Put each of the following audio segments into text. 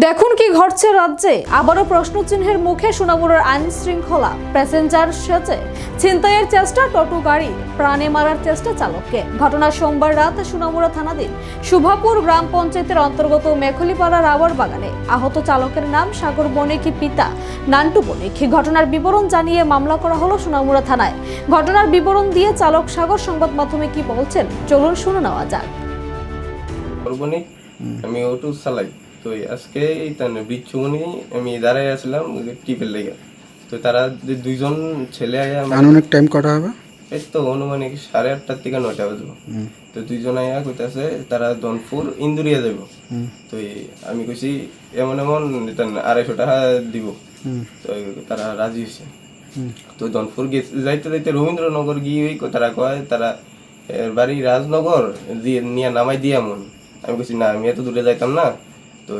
দেখুন কি ঘটছে রাজ্যে। আবারও প্রশ্নচিহ্নের মুখে সোনামুড়ার আইন শৃঙ্খলা। প্যাসেঞ্জার সেচে ছিনতাইয়ের চেষ্টা টোটো গাড়ি প্রাণে মারার চেষ্টা চালককে। ঘটনা সোমবার রাত সোনামুড়া থানাধীন শুভাপুর গ্রাম পঞ্চায়েতের অন্তর্গত মেখলিপাড়া রাওয়ার বাগানে। আহত চালকের নাম সাগর বণিক পিতা নান্টু বণিক। ঘটনার বিবরণ জানিয়ে মামলা করা হলো সোনামুড়া থানায়। ঘটনার বিবরণ দিয়ে চালক সাগর সংবাদ মাধ্যমে কি বলছেন চলুন শুনে নেওয়া যাক। আমি অটো চালাই। তো আজকে তার বিচ্ছুমনি আমি দাঁড়াই আসলাম টিপের লেগে। তো তারা দুইজন ছেলে আমার আনুমানিক টাইম কটা হবে? এই তো অনুমানিক সাড়ে আটটার থেকে নয়টা বাজবো তো দুইজন আয়া কইতাছে তারা দনপুর ইন্দুরিয়া যাব তো আমি কইছি এমন এমন আড়াইশো টাকা দিব। তো তারা রাজি হয়েছে তো দনপুর গেছে যাইতে যাইতে রবীন্দ্রনগর গিয়ে তারা কয় তারা বাড়ি রাজনগর দিয়ে নিয়ে নামাই দিয়ে এমন আমি কইছি না আমি এত দূরে যাইতাম না তো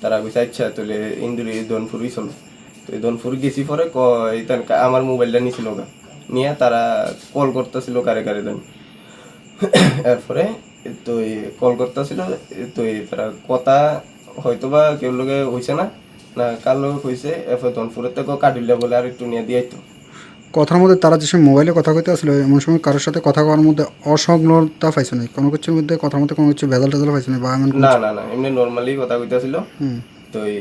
তারা আচ্ছা তাহলে ইন্দুরি দনপুরই চলো তো দনপুর গেছি পরে কয় আমার মোবাইলটা নিছিল গা। নিয়ে তারা কল করতেছিল কারে কারে জানি। এরপরে তো কল করতেছিল, তো তারা কথা হয়তো বা কেউ লোকে হয়েছে না না কার লোক হয়েছে এরপর দনপুরের থেকে কাটিলে বলে আর একটু নিয়ে দিয়ে কথার মধ্যে তারা যে সময় মোবাইলে কথা কইতে আসলো এমন সময় কারোর সাথে কথা কওয়ার মধ্যে অসংলতা পাইছো না কোনো কিছুর মধ্যে কথার মধ্যে কোনো কিছু ভেজাল টেজাল পাইছো না বা এমন না না না এমনি নর্মালি কথা কইতাছিল হুম। তো এই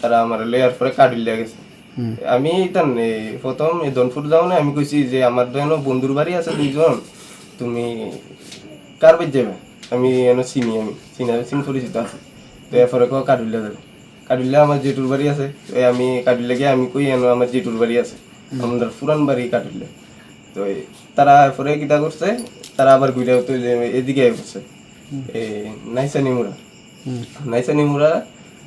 তারা আমার লেয়ার পরে কাটিলে গেছে। আমি তান প্রথম এই দনপুর যাও না আমি কইছি যে আমার তো এনো বন্ধুর বাড়ি আছে দুইজন তুমি কার বাড়ি যাবে? আমি এনো চিনি আমি চিনা চিনি পরিচিত আছে। তো এরপরে কো কাটুলিয়া যাবে। কাটুলিয়া আমার জেঠুর বাড়ি আছে। আমি কাটুলিয়া গিয়ে আমি কই এনো আমার জেঠুর বাড়ি আছে। আমাদের পুরান বাড়ি কাটুলিয়া তো তারা পরে কিটা করছে তারা আবার ঘুরে তো এদিকে আয় করছে এই নাইসানি মুরা হুম। নাইসানি মুরা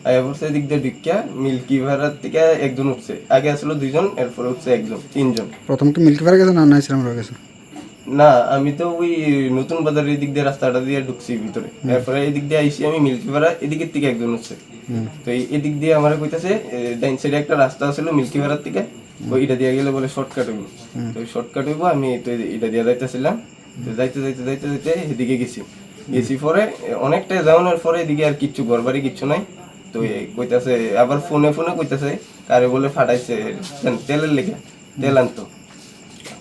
আয়া পড়ছে এদিক দিয়ে ঢুকিয়া মিল্কি ভাড়ার থেকে একজন উঠছে। আগে আসলো দুইজন এরপরে উঠছে একজন তিনজন। প্রথম কি মিল্কি ভাড়া গেছে না নাইসিরাম রয়ে গেছে? না আমি তো ওই নতুন বাজার এদিক দিয়ে রাস্তাটা দিয়ে ঢুকছি ভিতরে। এরপরে এদিক দিয়ে আইসি আমি মিল্কি ভাড়া এদিকের থেকে একজন উঠছে। তো এদিক দিয়ে আমার কইতাছে ডাইন সাইডে একটা রাস্তা ছিল মিল্কি ভাড়ার থেকে। ওইটা দিয়ে গেলে বলে শর্টকাট হইব। তো শর্টকাট হইব আমি তো এটা দিয়ে যাইতেছিলাম। তো যাইতে যাইতে যাইতে যাইতে এদিকে গেছি। গেছি পরে অনেকটা যাওয়ানোর পরে এদিকে আর কিচ্ছু ঘর বাড়ি কিচ্ছু নাই। তো কইতাছে আবার ফোনে ফোনে কইতাছে কারে বলে ফাটাইছে তেলের লেগে তেল আনতো।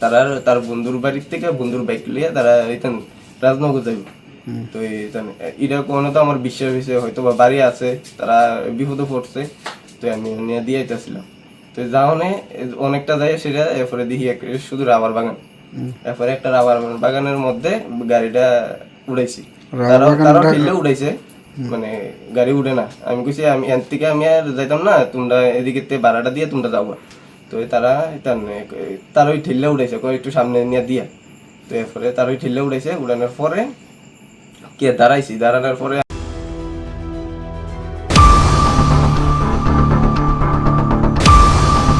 তারা তার বন্ধুর বাড়ির থেকে বন্ধুর বাইক লিয়ে তারা এখান রাজনগর যাইব। তো এটা কোনো তো আমার বিশ্বাস হয়েছে হয়তো বা বাড়ি আছে তারা বিপদে পড়ছে। তো আমি নিয়ে দিয়ে আইতেছিলাম তো যাওনে অনেকটা যায় সেটা এরপরে দেখি শুধু রাবার বাগান। এরপরে একটা রাবার বাগানের মধ্যে গাড়িটা উড়াইছি। তারাও তারাও ঠেললে উড়াইছে মানে গাড়ি উঠে না। আমি কইছি আমি এর থেকে আমি আর যাইতাম না তোমরা এদিকে ভাড়াটা দিয়ে তোমরা যাব তো তারা তার ওই ঠেললে উড়াইছে একটু সামনে নিয়ে দিয়া। তো এরপরে তার ওই ঠেললে উড়াইছে উড়ানোর পরে কে দাঁড়াইছি। দাঁড়ানোর পরে